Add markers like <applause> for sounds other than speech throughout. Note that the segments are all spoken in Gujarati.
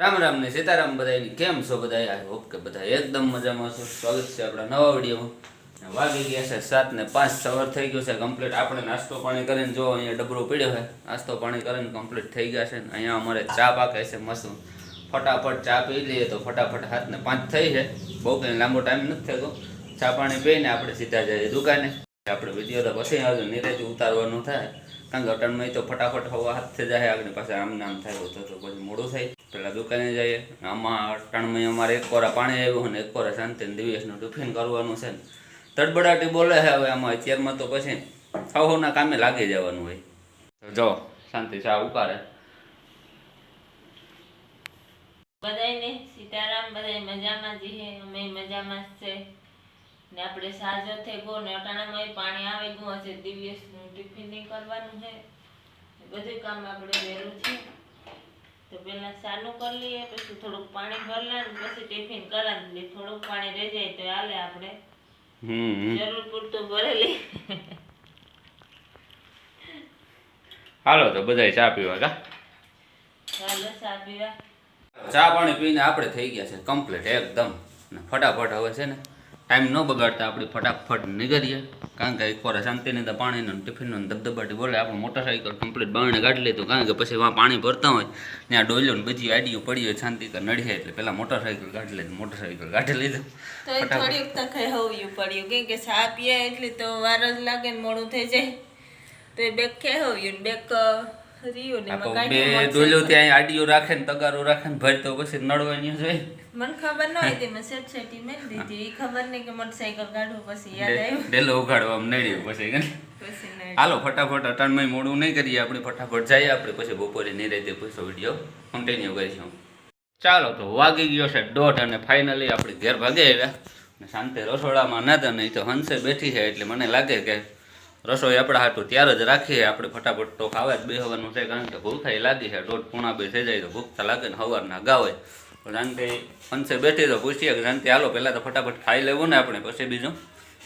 રામ રામ ને સીતારામ બધાની કેમ છો બધા આઈ હોપ કે બધા એકદમ મજામાં છો. સ્વાગત છે આપણા નવા વિડીયોમાં. વાગી ગયા છે સાત ને પાંચ, સવાર થઈ ગયો છે કમ્પ્લીટ આપણે નાસ્તો પાણી કરીને જો અહીંયા ડબરો પડ્યો છે. નાસ્તો પાણી કરીને કમ્પ્લીટ થઈ ગયા છે ને અહીંયા અમારે ચા પાકે છે મસ્ત. ફટાફટ ચા પી લઈએ તો ફટાફટ હાથ ને પાંચ થઈ છે. બહુ કંઈ લાંબો ટાઈમ નથી થતો. ચા પાણી પીને આપણે સીધા જઈએ દુકાને. આપણે વીડિયો તો પછી આવજો નિરેથી ઉતારવાનું થાય. કારણ કે અટણમાં તો ફટાફટ હવા હાથે જાય, આગળ પાસે આમ નામ થાય તો તો પછી મોડું થાય. પેલા દુકાને જઈએ, આમાં અટણમાં અમારે એક કોરા પાણી આવ્યું અને એક કોરા શાંતિ દિવસનું ટિફિન કરવાનું છે ને. તડબડાટી બોલે છે હવે આમાં, અત્યારમાં તો પછી હવના કામે લાગી જવાનું હોય. જો, શાંતિ ચા ઉકારે બધાયને સીતારામ, બધાય મજામાં જીએ અમે મજામાં છે. ને આપણે સાજો થઈ ગયો ને અટાણામાં પાણી આવે ગયું હશે દિવ્યસનું ટિફિન નહીં કરવાનું છે. બધું કામ આપણે વહેલું છે. તો પહેલાં સાનું કરી લઈએ પછી થોડુંક પાણી ભરલા ને પછી ટિફિન કરાવી થોડુંક પાણી રહી જાય તો હાલે આપણે. હમ જરૂર પૂરતું ભરેલી. હાલો તો બધાય ચા પીવા કા? હાલો ચા પીવા. ચા પાણી પીને આપણે થઈ ગયા છે કમ્પ્લીટ એકદમ. ફટાફટ હવે છે ને ટાઈમ ન બગાડતા આપણે ફટાફટ નીકળીએ. કારણ કે એક વાર શાંતિની તો પાણીનો ટિફિનનું ધબધબાટી બોલે આપણે મોટરસાઇકલ કમ્પ્લીટ બારણે કાઢી લેતો કારણ કે પછી વાં પાણી ભરતા હોય ત્યાં ડોલ્યો ને બધી આડીઓ પડી હોય શાંતિ કર નડીએ એટલે પહેલાં મોટરસાઇકલ કાઢી લીધું મોટરસાઇકલ કાઢી લીધું. તો થોડીક તો કઈ પડ્યું કેમ કે ચા પીએ એટલે તો વાર જ લાગે ને મોડું થઈ જાય. તો એ બેગ કે હોવ્યું ને બેગ રહ્યું ને બે ડોલ્યો ત્યાં આડીઓ રાખે ને તગારો રાખે ને ભરતો પછી નડવાની જોઈએ મને ખબર ન હતી મેં સેટ સેટી મેં દીધી. એ ખબર નહીં કે મોટરસાઇકલ કાઢવું પછી યાદ આવ્યું? ડેલો ઉઘાડવા નડ્યું પછી કે હાલો ફટાફટ અટાણમાં મોડું નહીં કરીએ આપણે ફટાફટ જઈએ આપણે પછી બપોરે નિરાતે પછી વીડિયો કન્ટિન્યુ કરીશું. ચાલો તો વાગી ગયો છે દોઢ અને ફાઇનલી આપણે ઘેર ભાગે આવ્યા. શાંતિ રસોડામાં નતા નહીં તો હંસે બેઠી છે એટલે મને લાગે કે રસોઈ આપણા હાટું ત્યારે જ રાખીએ. આપણે ફટાફટ તો ખાવા જ બેહવાનું છે કારણ કે ભૂખાઈ લાગી છે. દોઢ પૂણા બે થઈ જાય તો ભૂખતા લાગે ને સવારના ગા હોય. તો શાંતિ હંસે બેઠી તો પૂછીએ કે શાંતિ હાલો પહેલાં તો ફટાફટ ખાઈ લેવું ને આપણે પછી બીજું.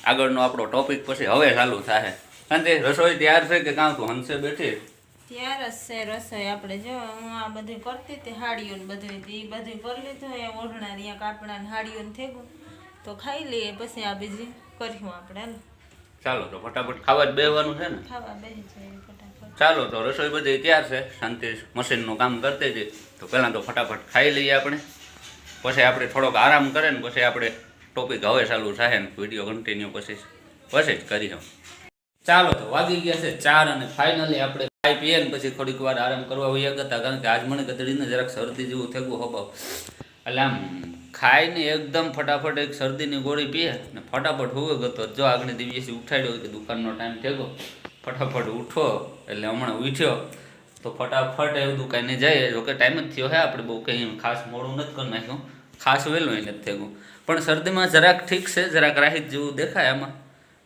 આગળનો આપણો ટોપિક પછી હવે ચાલુ થાય શાંતિ રસોઈ તૈયાર છે કે કાં તું હંસે બેઠી? ત્યાર જ છે રસોઈ આપણે. જો હું આ બધું કરતી હતી હાડીઓ ને બધું એ બધું કરી લીધું એ ઓઢણા ત્યાં કાપડા ને હાડીઓ ને થઈ ગયું તો ખાઈ લઈએ પછી આ બીજી કર્યું આપણે ચાલો તો ફટાફટ ખાવા જ બેહવાનું છે ને? ખાવા બેસી જાય ફટાફટ. ચાલો તો રસોઈ બધી તૈયાર છે. શાંતિ મશીનનું કામ કરતી હતી. તો પહેલાં તો ફટાફટ ખાઈ લઈએ આપણે. પછી આપણે થોડોક આરામ કરે ને પછી આપણે ટોપિક હવે ચાલુ થાય ને વીડિયો કન્ટિન્યુ પછી પછી જ કરીશું ચાલો તો વાગી ગયા છે ચાર અને ફાઇનલી આપણે ખાઈ પીએ ને પછી થોડીક વાર આરામ કરવા હોઈએ હતા કારણ કે આજ મને કતડીને જરાક શરદી જેવું થયું હોબાવ એટલે આમ ખાઈને એકદમ ફટાફટ એક શરદીની ગોળી પીએ ને ફટાફટ હોવે ગતો. જો આગળ દિવસે ઉઠાડ્યો કે દુકાનનો ટાઈમ થયો ફટાફટ ઉઠો એટલે હમણાં ઉઠ્યો. તો ફટાફટ એવું દુકાને જાય જો કે ટાઈમ જ થયો હે આપણે બહુ કંઈ ખાસ મોડું નથી કરી નાખ્યું. ખાસ વહેલું નથી થયું. પણ શરદીમાં જરાક ઠીક છે, જરાક રાહિત જેવું દેખાય આમાં.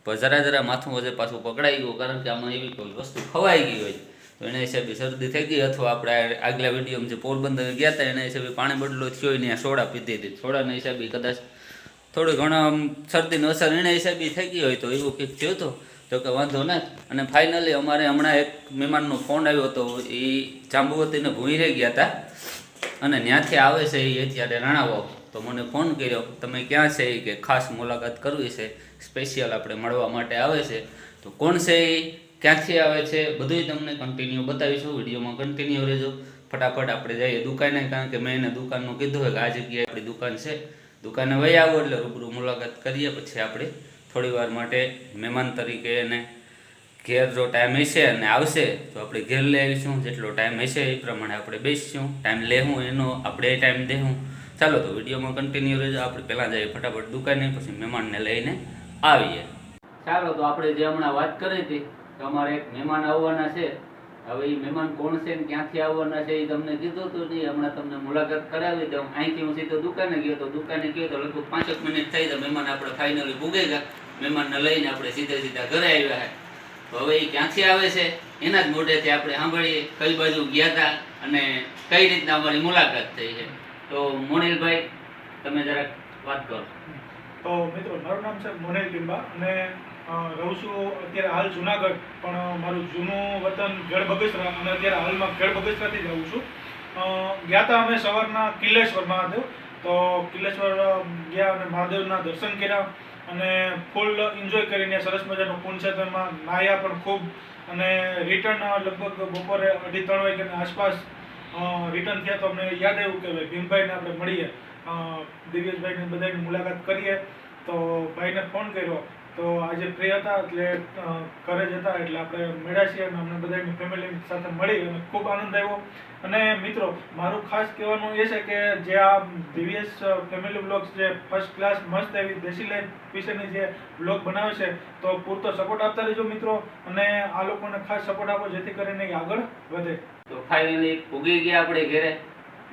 પણ જરા જરા માથું વજે પાછું પકડાઈ ગયું, કારણ કે આમાં એવી કોઈ વસ્તુ ખવાઈ ગઈ હોય. તો એના હિસાબે શરદી થઈ ગઈ અથવા આપણે આગલા વિડીયોમાં જે પોરબંદર ગયા હતા, એના હિસાબે પાણી બદલો થયો ને સોડા પીધી હતી. સોડાના હિસાબે કદાચ થોડું ઘણા શરદીનો અસર એના હિસાબે થઈ ગઈ હોય તો એવું કંઈક થયું હતું તો કે વાંધો ને અને ફાઇનલી અમારે હમણાં એક મહેમાનનો ફોન આવ્યો હતો. એ જાંબુવતીને ભૂઈ રહી ગયા હતા અને ત્યાંથી આવે છે એ અત્યારે રાણાવો તો મને ફોન કર્યો, તમે ક્યાં છે કે, ખાસ મુલાકાત કરવી છે. સ્પેશિયલ આપણે મળવા માટે આવે છે. તો કોણ છે એ ક્યાંથી આવે છે? બધુંય તમને કન્ટિન્યુ બતાવીશું. વિડીયોમાં કન્ટિન્યુ રહેજો. ફટાફટ આપણે જઈએ દુકાને, કારણ કે મેં એને દુકાનનું કીધું હોય કે આ જગ્યાએ આપણી દુકાન છે. દુકાને વહી આવો એટલે રૂબરૂ મુલાકાત કરીએ, પછી આપણે થોડી વાર માટે મહેમાન તરીકે એને ઘેર જો ટાઈમ હશે અને આવશે, તો આપણે ઘેર લઈ આવીશું. જેટલો ટાઈમ હશે એ પ્રમાણે આપણે બેસીશું. ટાઈમ લેવું એનો આપણે ટાઈમ દેવું. ચાલો તો વિડીયોમાં કન્ટિન્યુ રહેજો. આપણે પહેલાં જઈએ ફટાફટ દુકાને, પછી મહેમાનને લઈને આવીએ. ચાલો તો આપણે જે હમણાં વાત કરી હતી કે અમારે એક મહેમાન આવવાના છે. હવે એ મહેમાન કોણ છે ને ક્યાંથી આવવાના છે એ તમને કીધું હતું નહીં હમણાં તમને મુલાકાત કરાવી દઉં. અહીંથી હું સીધો દુકાને ગયો તો દુકાને ગયો તો લગભગ પાંચેક મિનિટ થઈ તો મહેમાન આપણે ફાઇનલી ભૂગી મહેમાનને લઈને આપણે સીધા સીધા ઘરે આવ્યા તો હવે એ ક્યાંથી આવે છે? એના જ મોઢેથી આપણે સાંભળીએ. કઈ બાજુ ગયા હતા અને કઈ રીતના અમારી મુલાકાત થઈ છે? તો મોનિલભાઈ, તમે જરાક વાત કરો. તો મિત્રો, મારું નામ છે મોનિલ ટિમ્બા અને રહું છું અત્યારે હાલ જુનાગઢ, પણ મારું જૂનું વતન ગઢ અને અત્યારે હાલમાં ગઢ જ રહું છું. ગયા હતા અમે સવારના કિલ્લેશ્વર મહાદેવ. તો કિલ્લેશ્વર ગયા અને મહાદેવના દર્શન કર્યા અને ફૂલ એન્જોય કરીને સરસ મજાનું પુણ્યક્ષેત્રમાં નાહ્યા પણ ખૂબ અને રિટર્ન લગભગ બપોરે અઢી ત્રણ વાગ્યાની આસપાસ રિટર્ન થયા તો અમને યાદ આવ્યું કે ભાઈ ભીમભાઈને આપણે મળીએ. દિવ્યેશભાઈને બધાની મુલાકાત કરીએ. તો ભાઈને ફોન કર્યો તો આજે ફ્રી હતા એટલે ઘરે જ હતા એટલે આપણે મળ્યા છીએ અને અમને બધાની ફેમિલી સાથે મળી અને ખૂબ આનંદ આવ્યો. અને મિત્રો મારું ખાસ કહેવાનું એ છે કે જે આ દિવ્યેશ ફેમિલી બ્લોગ્સ જે ફર્સ્ટ ક્લાસ મસ્ત એવી દેશી લાઈફ વિશેની જે બ્લોગ બનાવે છે તો પૂરતો સપોર્ટ આપતા રહેજો મિત્રો અને આ લોકોને ખાસ સપોર્ટ આપો જેથી કરીને આગળ વધે. તો ફાઇનલી ઉગી ગયા આપણે ઘરે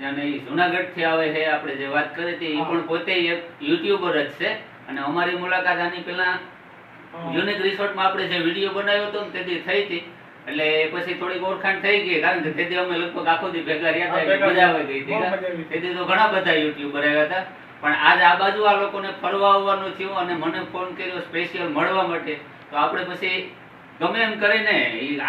અને જુનાગઢથી આવે છે આપણે જે વાત કરી હતી એ પણ પોતે એક યુટ્યુબર જ છે. અને અમારી મુલાકાત આની પહેલા યુનિક રિસોર્ટમાં આપણે જે વીડિયો બનાવ્યો હતો ને તેથી થઈ હતી. એટલે પછી થોડીક ઓળખાણ થઈ ગઈ કારણ કે તેથી અમે લગભગ આખો દી ભેગા રહ્યા હતા મજા આવી ગઈ હતી. તેથી તો ઘણા બધા યુટ્યુબર આવ્યા હતા. પણ આજ આ બાજુ આ લોકોને ફરવા આવવાનું થયું અને મને ફોન કર્યો સ્પેશિયલ મળવા માટે. તો આપણે પછી ગમે એમ કરીને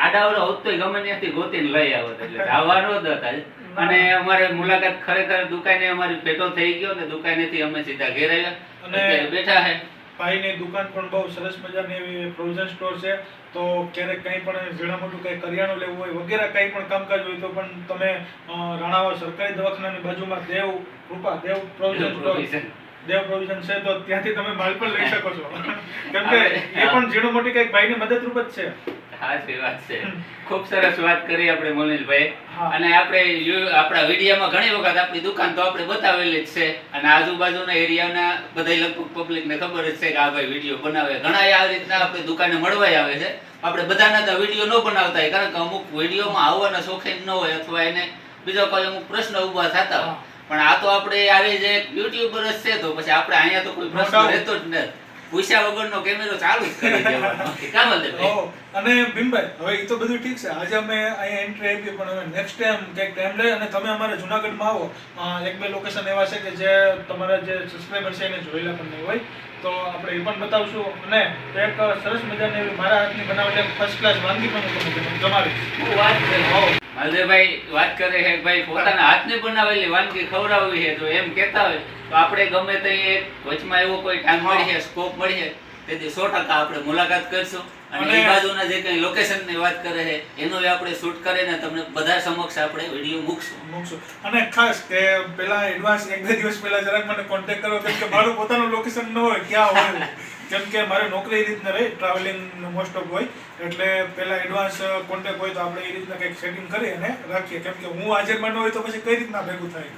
આડાવડો હોત તોય ગમે ત્યાંથી ગોતીને લઈ આવત. એટલે આવવાનો જ હતા અને અમારે મુલાકાત ખરેખર દુકાને અમારી ભેટો થઈ ગયો ને દુકાનેથી અમે સીધા ઘેર આવ્યા. અને- બેઠા છે ભાઈની દુકાન પણ બહુ સરસ મજાની એવી પ્રોવિઝન સ્ટોર છે. તો ક્યારેક કંઈ પણ ઝીણા મોટું કંઈ કરિયાણું લેવું હોય વગેરે કંઈ પણ કામકાજ હોય તો પણ તમે રાણાવા સરકારી દવાખાનાની બાજુમાં Dev Krupa Dev provision store Dev provision છે તો ત્યાંથી તમે માલ પણ લઈ <laughs> શકો છો. કેમ કે એ પણ ઝીણું મોટી કંઈક ભાઈની મદદરૂપ જ છે. સાચી વાત છે. ખૂબ સરસ વાત કરી આપણે મોનિલભાઈ હા. અને આપણે આપણા વિડીયોમાં ઘણી વખત આપણી દુકાન તો આપણે બતાવેલી જ છે. અને આજુબાજુના એરિયાના બધા લગભગ પબ્લિકને ખબર જ છે કે આ ભાઈ વીડિયો બનાવે. ઘણા આ રીતના આપણે દુકાને મળવાય આવે છે. આપણે બધાના તો વીડિયો ન બનાવતા હોય કારણ કે અમુક વિડીયોમાં આવવાના શોખીન ન હોય અથવા એને બીજો કોઈ અમુક પ્રશ્ન ઊભા થતા હોય. પણ આ તો આપણે આવી જે યુટ્યુબર જ છે તો પછી આપણે અહીંયા તો કોઈ પ્રશ્ન. રહેતો જ નથી. પૂછ્યા વગરનો કેમેરો ચાલુ જ કરી દેવાનો. કામ અને ભીમભાઈ હવે એ તો બધું ઠીક છે. આજે અમે અહીંયા એન્ટ્રી આપી પણ હવે નેક્સ્ટ ટાઈમ કંઈક ટાઈમ લઈ અને તમે અમારે જુનાગઢમાં આવો. એક બે લોકેશન એવા છે કે જે તમારા જે સબસ્ક્રાઈબર છે એને જોયેલા પણ નહીં હોય. તો આપણે એ પણ બતાવશું. અને એક સરસ મજાની મારા હાથની બનાવેલી ફર્સ્ટ ક્લાસ વાનગી પણ હું તમને જમાવીશ વાત કરું. માલદેવભાઈ વાત કરે છે ભાઈ પોતાના હાથને બનાવેલી વાનગી ખવડાવવી છે તો એમ કહેતા હોય તો આપણે ગમે તે વચમાં એવો કોઈ ટાઈમ મળી છે સ્કોપ મળી છે તેથી સો ટકા આપણે મુલાકાત કરશું. અને અને- એ બાજુના જે કંઈ લોકેશનની વાત કરે છે એનો આપણે શૂટ કરીને તમને બધા સમક્ષ આપણે વીડિયો મૂકશું. મૂકશું. અને ખાસ કે પેલા એડવાન્સ એક બે દિવસ પહેલા જરાક મને કોન્ટેક્ટ કરો કેમ કે મારું પોતાનું લોકેશન ન હોય ક્યાં હોય? કેમ કે મારે નોકરી એ રીતના રહે ટ્રાવેલિંગ મોસ્ટ ઓફ હોય. એટલે પેલા એડવાન્સ કોન્ટેક હોય તો આપણે એ રીતના કંઈક સેટિંગ કરી અને રાખીએ. કેમ કે હું હાજરમાં ન હોય તો પછી કઈ રીતના ભેગું થાય?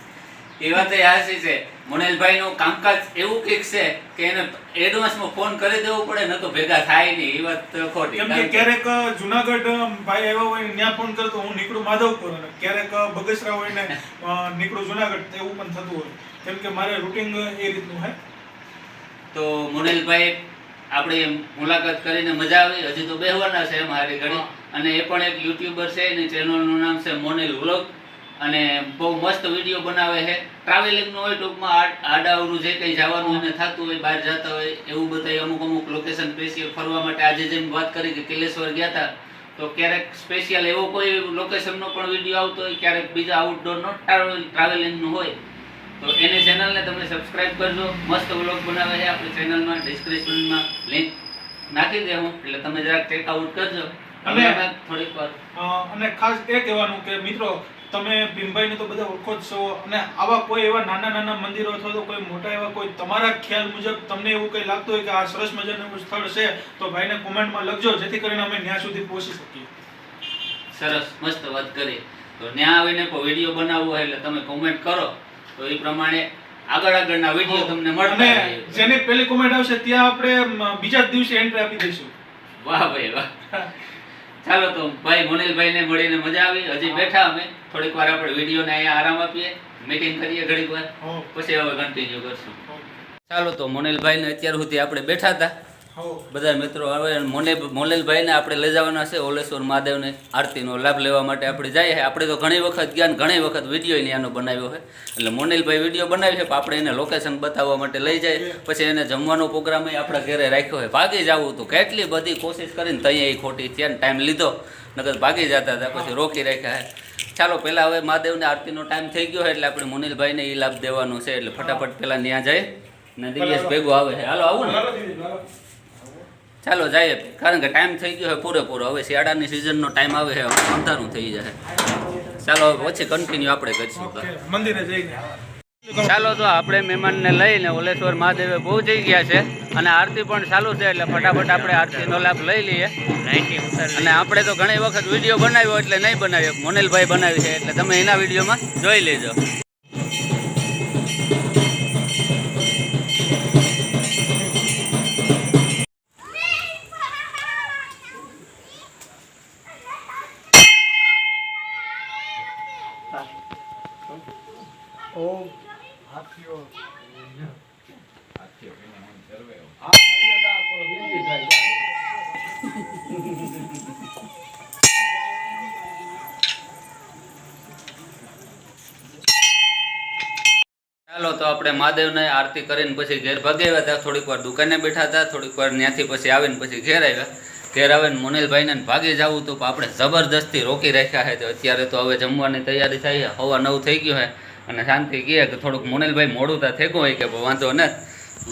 એ વાત એ હાચી છે. મોનેલભાઈનું કામકાજ એવું કંઈક છે કે એને એડવાન્સમાં ફોન કરી દેવો પડે ન તો ભેગા થાય નહીં. એ વાત ખોટી. કેમ કે ક્યારેક જુનાગઢ ભાઈ આવ્યા હોય ત્યાં ફોન કરે તો હું નીકળું માધવપુર અને ક્યારેક બગસરા હોય ને નીકળું જુનાગઢ એવું પણ થતું હોય. કેમ કે મારે રૂટિંગ એ રીતનું હોય તો મુનેલભાઈ આપણે મુલાકાત કરીને મજા આવી. હજી તો બેહવાના છે મારી ઘડી. અને એ પણ એક યુટ્યુબર છે એની ચેનલનું નામ છે મોનેલ વ્લોગ. અને બહુ મસ્ત વીડિયો બનાવે છે. ટ્રાવેલિંગનું હોય ટૂંકમાં આ- આડાઅવળું જે કંઈ જવાનું એને થતું હોય બહાર જતા હોય એવું બધા અમુક અમુક લોકેશન સ્પેશિયલ ફરવા માટે આજે જેમ વાત કરી કે કિલેશ્વર ગયા હતા તો ક્યારેક સ્પેશિયલ એવો કોઈ લોકેશનનો પણ વીડિયો આવતો હોય ક્યારેક બીજા આઉટડોરનો ટ્રાવેલિંગનું હોય. તો એની ચેનલને તમે સબસ્ક્રાઇબ કરજો. મસ્ત વ્લોગ બનાવે છે આપણી ચેનલમાં ડિસ્ક્રિપ્શનમાં લિંક નાખી દે હું એટલે તમે જરાક ચેકઆઉટ કરજો. અને- થોડીક વાર. અને ખાસ એ કહેવાનું કે મિત્રો તમે ભીમભાઈને તો બધા ઓળખો જ છો. અને આવા કોઈ એવા નાના નાના મંદિરો અથવા તો કોઈ મોટા એવા કોઈ તમારા ખ્યાલ મુજબ તમને એવું કંઈ લાગતું હોય કે આ સરસ મજાનું સ્થળ છે તો ભાઈને કોમેન્ટમાં લખજો જેથી કરીને અમે ત્યાં સુધી પહોંચી શકીએ. સરસ મસ્ત વાત કરી. તો ત્યાં આવીને કોઈ વીડિયો બનાવવો હોય એટલે તમે કોમેન્ટ કરો. તો એ પ્રમાણે આગળ આગળના વીડિયો તમને મળશે. જેની પહેલી કોમેન્ટ આવશે ત્યાં આપણે બીજા જ દિવસે એન્ટ્રી આપી દઈશું. વાહ ભાઈ વાહ. ચાલો તો ભાઈ મોનિલભાઈને મળીને મજા આવી. હજી બેઠા અમે. થોડીક વાર આપણે વિડીયોને અહીંયા આરામ આપીએ. મીટિંગ કરીએ ઘડીક વાર. પછી હવે કન્ટિન્યુ કરશું. ચાલો તો મોનેલભાઈને અત્યાર સુધી આપણે બેઠા હતા. બધા મિત્રો આવે અને મોને મોનેલભાઈને આપણે લઈ જવાના છે ઓલેશ્વર મહાદેવને આરતીનો લાભ લેવા માટે આપણે જઈએ છીએ આપણે તો ઘણી વખત ગયા ઘણી વખત વીડિયો એની આનો બનાવ્યો છે એટલે મોનેલભાઈ વીડિયો બનાવ્યો છે આપણે એને લોકેશન બતાવવા માટે લઈ જાય. પછી એને જમવાનો પ્રોગ્રામ આપણા ઘરે રાખ્યો છે ભાગી જવું હતું કેટલી બધી કોશિશ કરીને ત્યાં એ ખોટી ત્યાં ટાઈમ લીધો. નકર ભાગી જતા હતા પછી રોકી રાખ્યા છે ચાલો પહેલાં હવે મહાદેવને આરતીનો ટાઈમ થઈ ગયો છે એટલે આપણે મુનિલભાઈને એ લાભ દેવાનો છે. એટલે ફટાફટ પહેલાં ત્યાં જાય. ને દિવ્યેશ ભેગો આવે છે હાલો આવું ને. ચાલો જાય કારણ કે ટાઈમ થઈ ગયો છે પૂરેપૂરો. હવે શિયાળાની સિઝનનો ટાઈમ આવે છે. અંધારું થઈ જશે. ચાલો પછી કન્ટિન્યુ આપણે કરીશું. મંદિરે જઈને. ચાલો તો આપણે મહેમાનને લઈને ઓલેશ્વર મહાદેવે પહોંચી ગયા છે અને આરતી પણ ચાલુ છે એટલે ફટાફટ આપણે આરતીનો લાભ લઈ લઈએ. અને આપણે તો ઘણી વખત વીડિયો બનાવ્યો એટલે નહીં બનાવ્યો. મોનિલભાઈ બનાવી છે એટલે તમે એના વિડીયોમાં જોઈ લેજો. ઓમ હાથીઓ. ચાલો તો આપણે મહાદેવને આરતી કરીને પછી ઘેર ભગાવ્યા હતા. થોડીક વાર દુકાને બેઠા હતા. થોડીક વાર ત્યાંથી પછી આવીને પછી ઘેર આવ્યા. ઘેર આવીને મુનિલભાઈને ને ભાગી જવું તો આપણે જબરદસ્તી રોકી રાખ્યા છે. તો અત્યારે તો હવે જમવાની તૈયારી થઈ છે. હવા નવ થઈ ગયું છે. અને શાંતિ કહે કે થોડુંક મુનેલભાઈ મોડું તા થેકું હોય કે વાંધો ન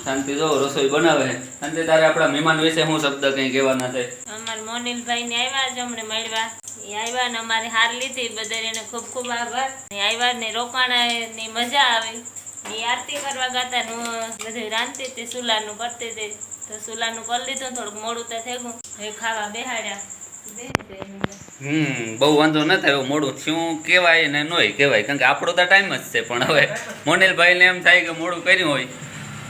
શાંતિ જો રસોઈ બનાવે. છે શાંતિ, તારે આપણા મહેમાન વિશે હું શબ્દ કંઈ કહેવાના છે અમાર મોનિલભાઈ ને આવ્યા જ અમને મળવા. એ આવ્યા ને અમારી હાર લીધી. બધાને એને ખૂબ ખૂબ આભાર. ને આવ્યા ને રોકાણાની મજા આવી. એ આરતી કરવા ગાતા ને હું બધું રાંધતી હતી સુલાનું કરતી હતી. તો સુલાનું કરી લીધું થોડુંક મોડું તો થઈ ગયું ખાવા બેહાડ્યા. હમ બહુ વાંધો ન થાય એવું મોડું થયું કહેવાય ને નોય કહેવાય કારણ કે આપણો તો ટાઈમ જ છે પણ હવે મોનિલભાઈને એમ થાય કે મોડું કર્યું હોય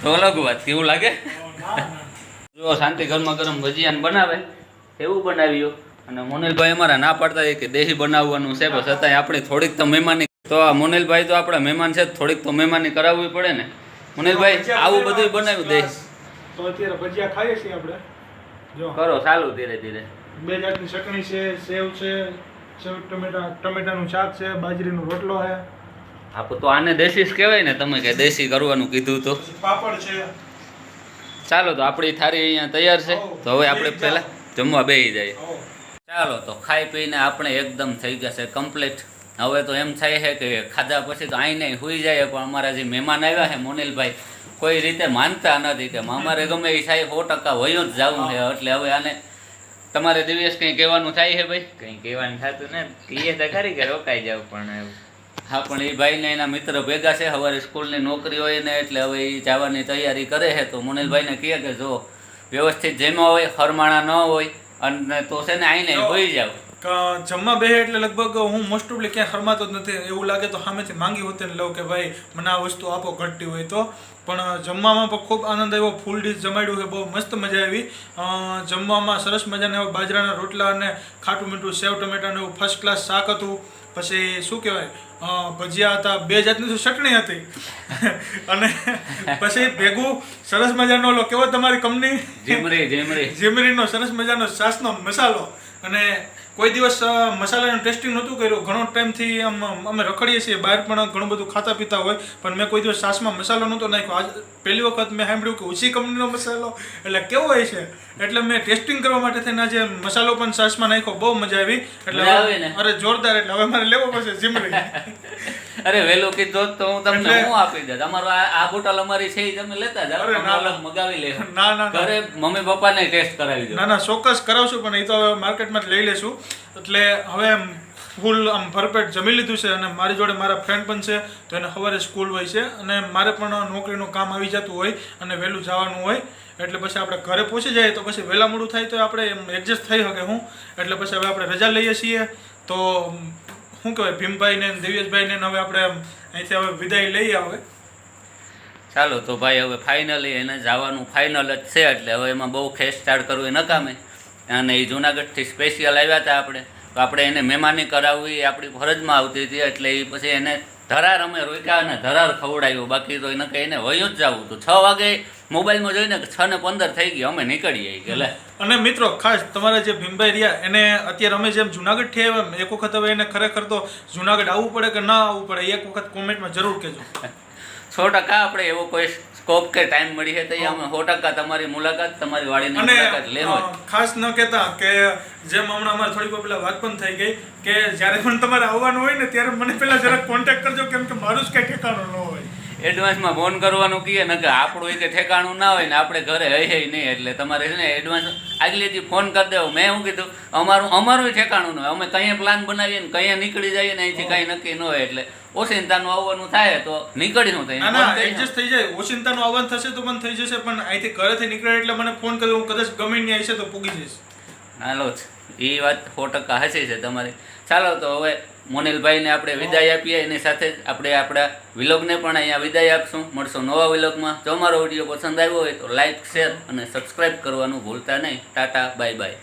તો અલગ વાત કેવું લાગે? જો શાંતિ ગરમા ગરમ ભજીયાને બનાવે એવું બનાવ્યું. અને મોનિલભાઈ અમારા ના પાડતા કે દેહી બનાવવાનું છે પણ છતાંય આપણે થોડીક તો મહેમાની તો આ મોનિલભાઈ તો આપણા મહેમાન છે થોડીક તો મહેમાની કરાવવી પડે ને. મોનિલભાઈ આવું બધું બનાવ્યું દેહ. તો અત્યારે ભજીયા ખાઈએ છીએ આપણે. કરો ચાલુ ધીરે ધીરે. બે જાતની ચટણી છે સેવ છે સેવ ટમેટા ટમેટાનું શાક છે બાજરીનો રોટલો છે. આપ તો આને દેશી કહેવાય ને તમે કે દેશી કરવાનું કીધું તો. પાપડ છે. ચાલો તો આપણી થાળી અહીંયા તૈયાર છે. તો હવે આપણે પહેલાં જમવા બેસી જઈએ. ચાલો તો ખાઈ પીને આપણે એકદમ થઈ ગયા છે કમ્પ્લીટ. હવે તો એમ થાય છે કે ખાધા પછી તો અહીં નહીં સુઈ જાય પણ અમારા જે મહેમાન આવ્યા છે મોનિલભાઈ કોઈ રીતે માનતા નથી કે અમારે ગમે એ થાય સો ટકા વયું જ જવું છે એટલે હવે આને તમારે દિવ્યેશ કંઈ કહેવાનું થાય છે ભાઈ? કઈ કહેવાનું થતું ને. કહીએ તો ખરી કે રોકાઈ જાવ પણ હા પણ એ ભાઈને એના મિત્ર ભેગા છે. સવારે સ્કૂલની નોકરી હોય ને એટલે હવે એ જવાની તૈયારી કરે છે. તો મુનિલભાઈને કહે કે જો વ્યવસ્થિત જેમાં હોય હરમાણા ન હોય અને તો છે ને આઈને હોઈ જાવ જમવા બેહે એટલે લગભગ હું મોસ્ટ ઓફલી ક્યાંય હરમાતો જ નથી. એવું લાગે તો સામેથી માંગી હોતે ને લઉં કે ભાઈ મને આ વસ્તુ આપો ઘટતી હોય તો. પણ જમવામાં પણ ખૂબ આનંદ આવ્યો. ફૂલ ડીશ જમાડ્યું છે બહુ મસ્ત મજા આવી. જમવામાં સરસ મજાના એવા બાજરાના રોટલા અને ખાટું મીઠું સેવ ટમેટાનું એવું ફર્સ્ટ ક્લાસ શાક હતું. પછી શું કહેવાય? ભજીયા હતા બે જાતની શું ચટણી હતી. <laughs> અને પછી ભેગું સરસ મજાનો લો કેવો તમારી કંપની જીમરી જીમરી. જીમરીનો સરસ મજાનો સાસનો મસાલો. અને કોઈ દિવસ મસાલાનું ટેસ્ટિંગ નહોતું કર્યું. ઘણો ટાઈમથી આમ અમે રખડીએ છીએ. બહાર પણ ઘણું બધું ખાતા પીતા હોય. પણ મેં કોઈ દિવસ સાસમાં મસાલો નહોતો નાખ્યો. આજ પહેલી વખત મેં સાંભળ્યું કે ઓછી કંપનીનો મસાલો. એટલે કેવો હોય છે? એટલે મેં ટેસ્ટિંગ કરવા માટે થઈને આજે મસાલો પણ સાસમાં નાખ્યો. બહુ મજા આવી. એટલે? અરે જોરદાર. એટલે હવે મારે લેવો પડશે જીમરી અરે વેલો કીધો તો હું તમને હું આપી દે તમારો આ બોટલ અમારી છે એ તમે લેતા જાઓ. અલગ મગાવી લે <laughs> ના, ના. ઘરે મમ્મી પપ્પાને ટેસ્ટ કરાવી દો. ના ના ચોક્કસ કરાવશું પણ એ તો હવે માર્કેટમાં જ લઈ લેશું એટલે હવે ફૂલ આમ ભરપેટ જમી લીધું છે અને મારી જોડે મારા ફ્રેન્ડ પણ છે તો એને સવારે સ્કૂલ હોય છે. અને મારે પણ નોકરીનું કામ આવી જતું હોય અને વહેલું જવાનું હોય. એટલે પછી આપણે ઘરે પહોંચી જઈએ તો પછી વહેલા મોડું થાય તો આપણે એમ એડજસ્ટ થઈ શકે હું. એટલે પછી હવે આપણે રજા લઈએ છીએ. તો શું કહેવાય? ભીમભાઈને દિવ્યેશભાઈને હવે આપણે અહીંથી હવે વિદાય લઈ આવે. ચાલો, તો ભાઈ હવે ફાઇનલી એને જવાનું ફાઇનલ જ છે, એટલે હવે એમાં બહુ ખેંચતાડ એ નકામે અને એ જુનાગઢથી સ્પેશિયલ આવ્યા હતા આપણે. તો આપણે એને મહેમાની કરાવવી એ આપણી ફરજમાં આવતી હતી, એટલે એ પછી એને ધરાર અમે રોક્યા અને ધરાર ખવડાવ્યો. બાકી તો એને કંઈ એને વયું જ જવું તો છ વાગે મોબાઈલમાં જોઈને છ ને પંદર થઈ ગયો અમે નીકળીએ કે લે અને મિત્રો ખાસ તમારા જે ભીમભાઈ રહ્યા એને અત્યારે અમે જેમ જુનાગઢથી આવ્યા એક વખત હવે એને ખરેખર તો જુનાગઢ આવવું પડે કે ના આવવું પડે એક વખત કોમેન્ટમાં જરૂર કહેજો. સો ટકા આપણે એવો કોઈ સ્કોપ કે ટાઈમ મળી છે તો અમે સો ટકા તમારી મુલાકાત તમારી વાડીની મુલાકાત લેવો ખાસ ન કહેતા કે જેમ હમણાં અમારે થોડીક પહેલાં વાત પણ થઈ ગઈ કે જ્યારે પણ તમારે આવવાનું હોય ને ત્યારે મને પહેલાં જરાક કોન્ટેક્ટ કરજો કેમ કે મારું જ કંઈ ઠેકાણું ન હોય. એડવાન્સમાં ફોન કરવાનું કહીએ ને કે આપણું એ કે ઠેકાણું ના હોય ને આપણે ઘરે હઈ નહીં. એટલે તમારે છે ને એડવાન્સ આગલેથી ફોન કરી દેવો. મેં શું કીધું? અમારું અમારું ઠેકાણું ન હોય. અમે કંઈ પ્લાન બનાવીએ ને કંઈ નીકળી જઈએ ને અહીંથી કંઈ નક્કી ન હોય. એટલે ઓશિંતાનું આવવાનું થાય તો નીકળી નું થાય ના એડજસ્ટ થઈ જાય. ઓશિંતાનું આવવાનું થશે તો પણ થઈ જશે પણ અહીંથી ઘરેથી નીકળે એટલે મને ફોન કર્યો હું કદાચ ગમે ત્યાં હશે તો પૂગી જઈશ. હાલો એ વાત સો ટકા હશે છે તમારી. ચાલો તો હવે મોનિલભાઈને આપણે વિદાય આપીએ. એની સાથે જ આપણે આપણા વિલોગને પણ અહીંયા વિદાય આપશું. મળશું નવા વિલોગમાં. જો અમારો વીડિયો પસંદ આવ્યો હોય તો લાઇક શેર અને સબસ્ક્રાઈબ કરવાનું ભૂલતા નહીં. Tata, bye bye.